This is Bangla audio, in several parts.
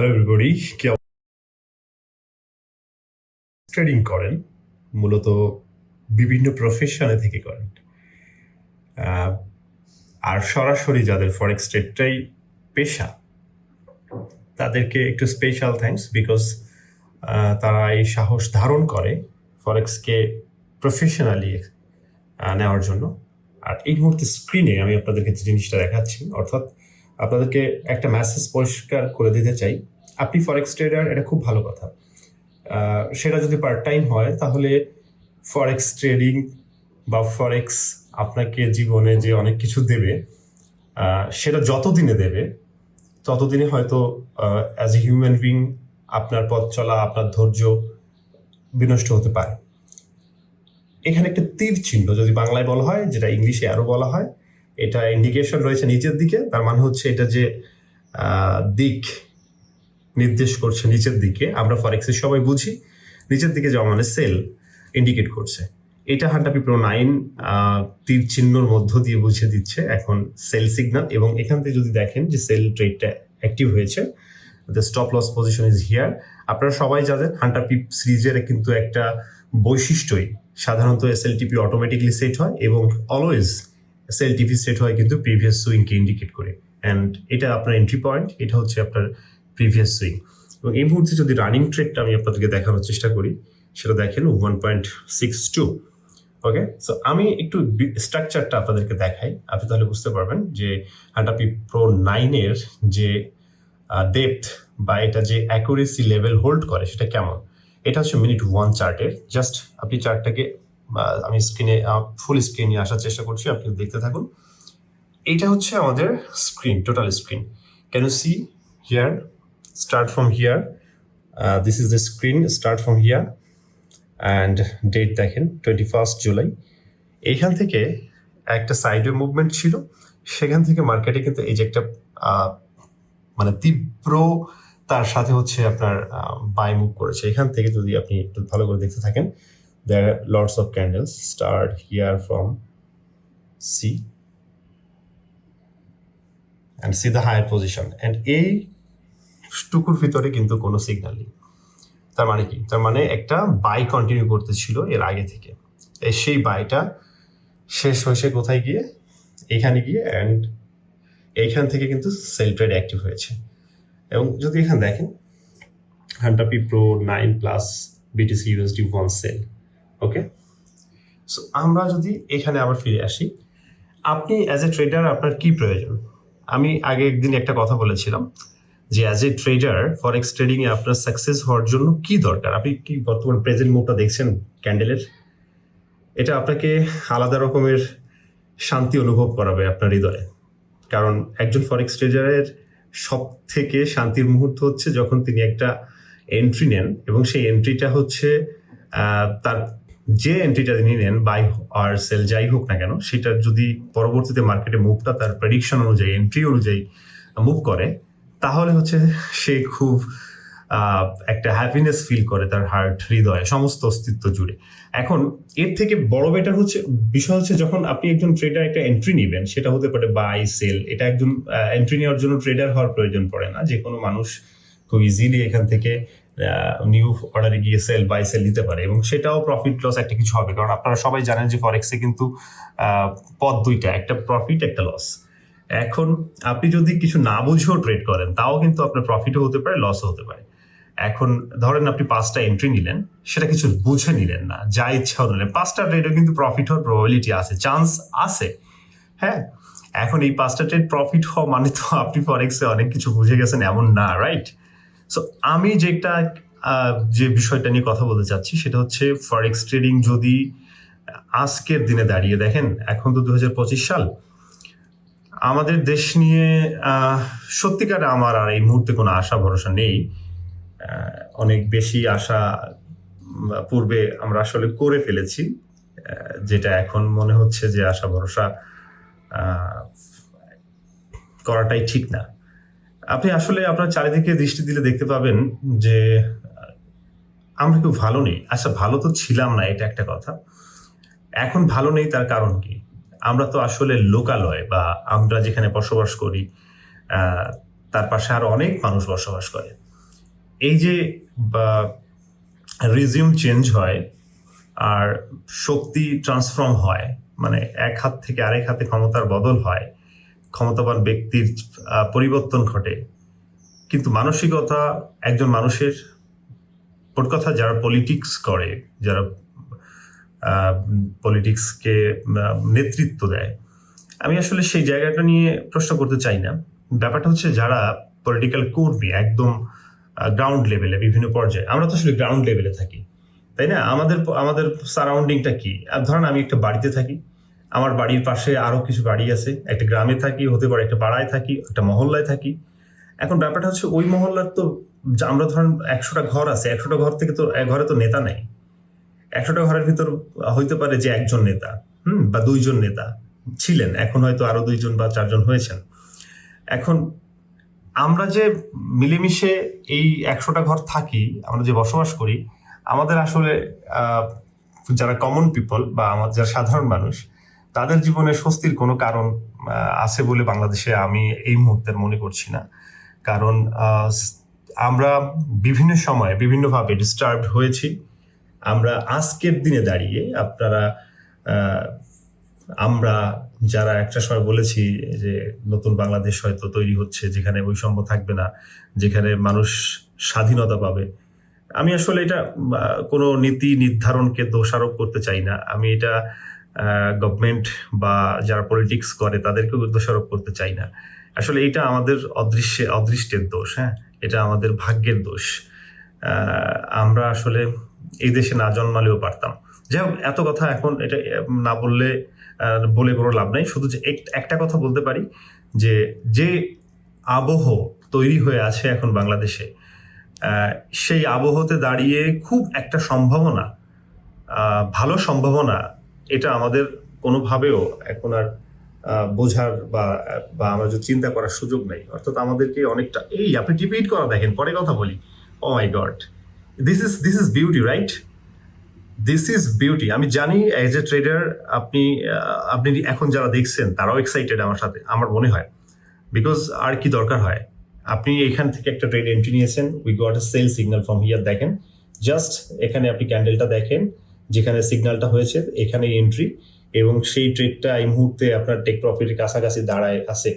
হ্যালো এভরিবডি কি ট্রেডিং করেন, মূলত বিভিন্ন প্রফেশনে থেকে করেন। আর সরাসরি যাদের ফরেক্স ট্রেডটাই পেশা, তাদেরকে একটু স্পেশাল থ্যাঙ্কস বিকজ তারা এই সাহস ধারণ করে ফরেক্সকে প্রফেশনালি নেওয়ার জন্য। আর এই মুহূর্তে স্ক্রিনে আমি আপনাদেরকে যে জিনিসটা দেখাচ্ছি, অর্থাৎ আপনাদেরকে একটা মেসেজ পরিষ্কার করে দিতে চাই। আপনি ফরেক্স ট্রেডার এটা খুব ভালো কথা। সেটা যদি পার্ট টাইম হয়, তাহলে ফরেক্স ট্রেডিং বা ফরেক্স আপনাকে জীবনে যে অনেক কিছু দেবে সেটা যতদিনে দেবে, ততদিনে হয়তো অ্যাজ এ হিউম্যান বিং আপনার পথ চলা, আপনার ধৈর্য বিনষ্ট হতে পারে। এখানে একটা তীর চিহ্ন যদি বাংলায় বলা হয়, যেটা ইংলিশে আরও বলা হয় এটা ইন্ডিকেশন রয়েছে নিচের দিকে, তার মানে হচ্ছে এটা যে দিক নির্দেশ করছে নিচের দিকে। আমরা ফরেক্সের সবাই বুঝি, নিচের দিকে যাওয়া মানে সেল ইন্ডিকেট করছে। এটা হান্টাপি প্রো নাইন তীর চিহ্নর মধ্য দিয়ে বুঝিয়ে দিচ্ছে এখন সেল সিগন্যাল এবং এখান থেকে যদি দেখেন যে সেল ট্রেডটা অ্যাক্টিভ হয়েছে the stop loss position is here আপনারা সবাই জানেন হান্টার পিপ সিরিজের কিন্তু একটা বৈশিষ্ট্যই, সাধারণত এসএলটিপি অটোমেটিকলি সেট হয় এবং অলওয়েজ এসএলটিপি সেট হয় কিন্তু প্রিভিয়াস সুইংকে ইন্ডিকেট করে। অ্যান্ড এটা আপনার এন্ট্রি পয়েন্ট এটা হচ্ছে আপনার প্রিভিয়াস সুইং এবং এই মুহূর্তে যদি রানিং ট্রেডটা আমি আপনাদেরকে দেখানোর চেষ্টা করি, সেটা দেখেন one point six two okay so আমি একটু স্ট্রাকচারটা আপনাদেরকে দেখাই। আপনি তাহলে বুঝতে পারবেন যে হান্টাপি প্রো নাইনের যে ডেপথ বা এটা যে অ্যাকুরেসি লেভেল হোল্ড করে, সেটা কেমন? এটা হচ্ছে মিনিট ওয়ান চার্টের জাস্ট আপনি চার্টটাকে আমি স্ক্রিনে ফুল স্ক্রিনে আসার চেষ্টা করছি, আপনি দেখতে থাকুন। এইটা হচ্ছে আমাদের screen total screen can you see here start from here this is the screen start from here and date দেখেন টোয়েন্টি ফার্স্ট জুলাই এইখান থেকে একটা সাইডে মুভমেন্ট ছিল। সেখান থেকে মার্কেটে কিন্তু এই যে একটা মানে তীব্র, তার সাথে হচ্ছে আপনার বাই মুভ করেছে। এখান থেকে যদি আপনি একটু ভালো করে দেখতে থাকেন there lords of candles start here from see and see the higher position and এই টুকুর ভিতরে কিন্তু কোনো সিগন্যাল নেই। তার মানে কি? তার মানে একটা বাই কন্টিনিউ করতেছিল এর আগে থেকে। সেই বাইটা শেষ হয়েছে কোথায় গিয়ে? এখানে গিয়ে অ্যান্ড এইখান থেকে কিন্তু সেল ট্রেড অ্যাক্টিভ হয়েছে। এবং যদি এখানে দেখেন হান্টাপি pro nine plus BTC USD one sell okay so আমরা যদি এখানে আবার ফিরে আসি, আপনি অ্যাজ এ ট্রেডার আপনার কি প্রয়োজন? আমি আগে একদিন একটা কথা বলেছিলাম যে as a trader forex trading এ আপনার সাকসেস হওয়ার জন্য কি দরকার? আপনি কি বর্তমান প্রেজেন্ট মুভটা দেখছেন ক্যান্ডেলের এটা আপনাকে আলাদা রকমের শান্তি অনুভব করাবে আপনার হৃদয়ে। কারণ একজন ফরেক্স ট্রেডারের সব থেকে শান্তির মুহূর্ত হচ্ছে যখন তিনি একটা এন্ট্রি নেন এবং সেই এন্ট্রিটা হচ্ছে তার যে এন্ট্রিটা তিনি নেন বাই আর সেল যাই হোক না কেন, সেটা যদি পরবর্তীতে মার্কেটে মুভটা তার প্রেডিকশন অনুযায়ী এন্ট্রি অনুযায়ী মুভ করে, তাহলে হচ্ছে সে খুব একটা হ্যাপিনেস ফিল করে তার হার্ট হৃদয়ে, সমস্ত অস্তিত্ব জুড়ে। এখন এর থেকে বড় বেটার হচ্ছে, বিষয় হচ্ছে যখন আপনি একজন ট্রেডার একটা এন্ট্রি নেবেন, সেটা হতে পারে বাই সেল এটা একজন এন্ট্রি নেওয়ার জন্য ট্রেডার হওয়ার প্রয়োজন পড়ে না। যে কোনো মানুষ খুব ইজিলি এখান থেকে নিউ অর্ডারে গিয়ে সেল বাই সেল দিতে পারে। এবং সেটাও প্রফিট লস একটা কিছু হবে। কারণ আপনারা সবাই জানেন যে ফরেক্সে কিন্তু পথ দুইটা, একটা প্রফিট একটা লস এখন আপনি যদি কিছু না বুঝেও ট্রেড করেন, তাও কিন্তু আপনার প্রফিটও হতে পারে লসও হতে পারে। এখন ধরেন আপনি পাঁচটা এন্ট্রি নিলেন, সেটা কিছু বুঝে নিলেন না, যা ইচ্ছা নিলেন। পাঁচটা ট্রেডও কিন্তু প্রফিট হওয়ার প্রবাবিলিটি আছে চান্স আছে। হ্যাঁ এখন এই পাঁচটা ট্রেড প্রফিট হওয়া মানে তো আপনি ফরেক্সে অনেক কিছু বুঝে গেছেন, এমন না রাইট সো আমি যেটা যে বিষয়টা নিয়ে কথা বলতে চাচ্ছি সেটা হচ্ছে ফরেক্স ট্রেডিং যদি আজকের দিনে দাঁড়িয়ে দেখেন, এখন তো দু হাজার পঁচিশ সাল, আমাদের দেশ নিয়ে সত্যিকারে আমার আর এই মুহূর্তে কোনো আশা, ভরসা নেই। অনেক বেশি আশা পূর্বে আমরা আসলে করে ফেলেছি যেটা এখন মনে হচ্ছে যে আশা, ভরসা করাটাই ঠিক না। আপনি আসলে আপনার চারিদিকে দৃষ্টি দিলে দেখতে পাবেন যে, আমরা কেউ ভালো নেই। আচ্ছা ভালো তো ছিলাম না, এটা একটা কথা। এখন ভালো নেই, তার কারণ কি? আমরা তো আসলে লোকালয় বা আমরা যেখানে বসবাস করি তার পাশে আরও অনেক মানুষ বসবাস করে। এই যে রিজিউম চেঞ্জ হয় আর শক্তি ট্রান্সফর্ম হয় মানে এক হাত থেকে আরেক হাতে ক্ষমতার বদল হয় ক্ষমতাবান ব্যক্তির পরিবর্তন ঘটে। কিন্তু মানসিকতা একজন মানুষের, মোট কথা যারা পলিটিক্স করে, যারা পলিটিক্সকে নেতৃত্ব দেয়, আমি আসলে সেই জায়গাটা নিয়ে প্রশ্ন করতে চাই না। ব্যাপারটা হচ্ছে যারা পলিটিক্যাল কর্মী, একদম গ্রাউন্ড লেভেলে বিভিন্ন পর্যায়ে, আমরা তো আসলে গ্রাউন্ড লেভেলে থাকি, তাই না? আমাদের আমাদের সারাউন্ডিংটা কি? ধরেন আমি একটা বাড়িতে থাকি আমার বাড়ির পাশে আরও কিছু বাড়ি আছে। একটা গ্রামে থাকি, হতে পারে একটা পাড়ায় থাকি, একটা মহল্লায় থাকি। এখন ব্যাপারটা হচ্ছে ওই মহল্লার তো আমরা ধরেন একশোটা ঘর আছে, একশোটা ঘর থেকে তো ঘরে তো নেতা নেই। একশোটা ঘরের ভিতর হইতে পারে যে একজন নেতা, হুম, বা দুইজন নেতা ছিলেন। এখন হয়তো আরও দুইজন বা চারজন হয়েছেন। এখন আমরা যে মিলেমিশে এই একশোটা ঘর থাকি, আমরা যে বসবাস করি, আমাদের আসলে যারা কমন পিপল বা আমাদের, যারা সাধারণ মানুষ তাদের জীবনে স্বস্তির কোনো কারণ আছে বলে বাংলাদেশে আমি এই মুহূর্তে মনে করছি না। কারণ আমরা বিভিন্ন সময়ে বিভিন্নভাবে ডিস্টার্ব হয়েছি। আমরা আজকের দিনে দাঁড়িয়ে আপনারা আমরা যারা একটা সময় বলেছি যে নতুন বাংলাদেশ হয়তো তৈরি হচ্ছে, যেখানে বৈষম্য থাকবে না, যেখানে মানুষ স্বাধীনতা পাবে। আমি আসলে এটা কোনো নীতি নির্ধারণকে দোষারোপ করতে চাই না। আমি এটা গভর্নমেন্ট বা যারা পলিটিক্স করে, তাদেরকেও দোষারোপ করতে চাই না। আসলে এটা আমাদের অদৃশ্যে, অদৃষ্টের দোষ হ্যাঁ? এটা আমাদের ভাগ্যের দোষ। আমরা আসলে এই দেশে না জন্মালেও পারতাম। যাই হোক, এত কথা এখন এটা, না বললে বলে কোনো লাভ নাই। শুধু যে এক- একটা কথা বলতে পারি, যে যে আবহ তৈরি হয়ে আছে এখন বাংলাদেশে সেই আবহতে দাঁড়িয়ে খুব একটা সম্ভাবনা ভালো সম্ভাবনা এটা আমাদের কোনোভাবেও এখন আর বোঝার বা বা আমরা যে চিন্তা করার সুযোগ নেই। অর্থাৎ আমাদেরকে অনেকটা, এই আপনি রিপিট করা দেখেন, পরে কথা বলি। ও my god this is this is beauty right this is beauty আমি জানি এজ এ ট্রেডার আপনি আপনি এখন যারা দেখছেন, তারাও এক্সাইটেড আমার সাথে, আমার মনে হয়। বিকজ আর কি দরকার হয়? আপনি এখান থেকে একটা ট্রেড এন্ট্রি নিয়েছেন we got a sell signal from here দেখেন। জাস্ট এখানে আপনি ক্যান্ডেলটা দেখেন যেখানে সিগন্যালটা হয়েছে, এখানে এন্ট্রি এবং সেই ট্রেডটা এই মুহূর্তে আপনার টেক প্রফিটের কাছাকাছি দাঁড়ায় আছে।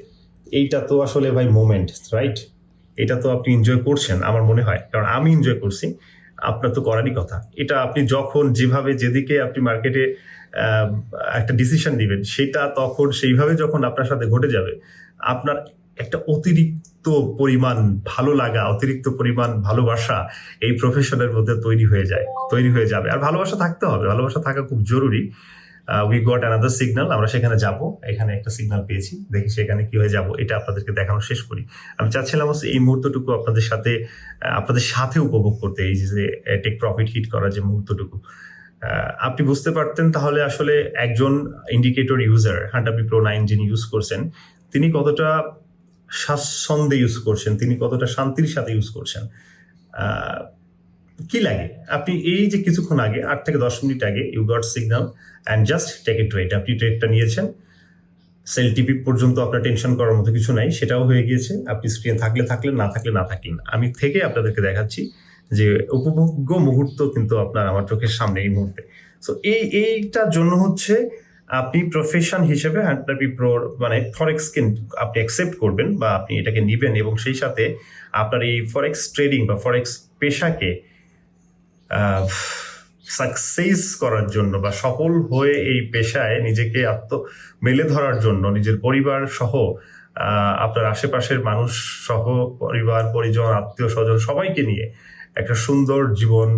এইটা তো আসলে ভাই মোমেন্ট রাইট এটা তো আপনি এনজয় করছেন, আমার মনে হয়। কারণ আমি এনজয় করছি, আপনার তো করারই কথা। এটা আপনি যখন যেভাবে যেদিকে আপনি মার্কেটে একটা ডিসিশন দিবেন, সেটা তখন সেইভাবে যখন আপনার সাথে ঘটে যাবে, আপনার একটা অতিরিক্ত পরিমাণ ভালো লাগা, অতিরিক্ত পরিমাণ ভালোবাসা এই প্রফেশনের মধ্যে তৈরি হয়ে যায়, তৈরি হয়ে যাবে। আর ভালোবাসা থাকতে হবে, ভালোবাসা থাকা খুব জরুরি। উই গট অ্যানাদার সিগনাল আমরা সেখানে যাব, এখানে একটা সিগনাল পেয়েছি, দেখি সেখানে কি হয়ে যাব, এটা আপনাদেরকে দেখানো শেষ করি। আমি চাচ্ছিলাম এই মুহূর্তটুকু আপনাদের সাথে আপনাদের সাথে উপভোগ করতে, এই যে টেক প্রফিট হিট করার যে মুহূর্তটুকু। আপনি বুঝতে পারতেন তাহলে আসলে একজন ইন্ডিকেটর ইউজার হান্টাপি প্রো নাইন যিনি ইউজ করছেন, তিনি কতটা স্বাচ্ছন্দ্যে ইউজ করছেন, তিনি কতটা শান্তির সাথে ইউজ করছেন। কি লাগে? আপনি এই যে কিছুক্ষণ আগে, আট থেকে দশ মিনিট আগে you got signal and just take a trade আপনি ট্রেডটা নিয়েছেন। সেল টিপি পর্যন্ত আপনার টেনশন করার মতো কিছু নাই, সেটাও হয়ে গিয়েছে। আপনি স্ক্রিনে থাকলে থাকলেন, না থাকলে না থাকলেন। আমি থেকে আপনাদেরকে দেখাচ্ছি যে উপভোগ্য মুহূর্ত কিন্তু আপনার আমার চোখের সামনে এই মুহূর্তে। সো এই, এইটার জন্য হচ্ছে আপনি প্রফেশন হিসেবে হ্যান্ডলাপি প্রো মানে ফরেক্সকে আপনি অ্যাকসেপ্ট করবেন বা আপনি এটাকে নিবেন এবং সেই সাথে আপনার এই ফরেক্স ট্রেডিং বা ফরেক্স পেশাকে সাকসেস করার জন্য বা সফল হয়ে এই পেশায় নিজেকে আত্ম মেলে ধরার জন্য নিজের পরিবার সহ আপনার আশেপাশের মানুষ সহ, পরিবার, পরিজন আত্মীয় স্বজন সবাইকে নিয়ে একটা সুন্দর জীবন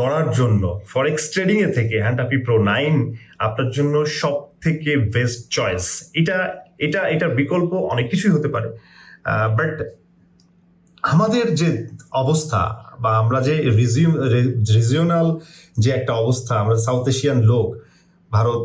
গড়ার জন্য ফরেক্স ট্রেডিং এ থেকে হ্যান্ডাপি প্রো নাইন আপনার জন্য সব থেকে বেস্ট চয়েস এটা এটা এটার বিকল্প অনেক কিছুই হতে পারে। বাট আমাদের যে অবস্থা বা আমরা যে রিজিওনাল যে একটা অবস্থা, আমরা সাউথ এশিয়ান লোক, ভারত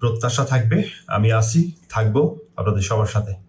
প্রত্যাশা থাকবে আমি আসি থাকব আপনাদের সবার সাথে।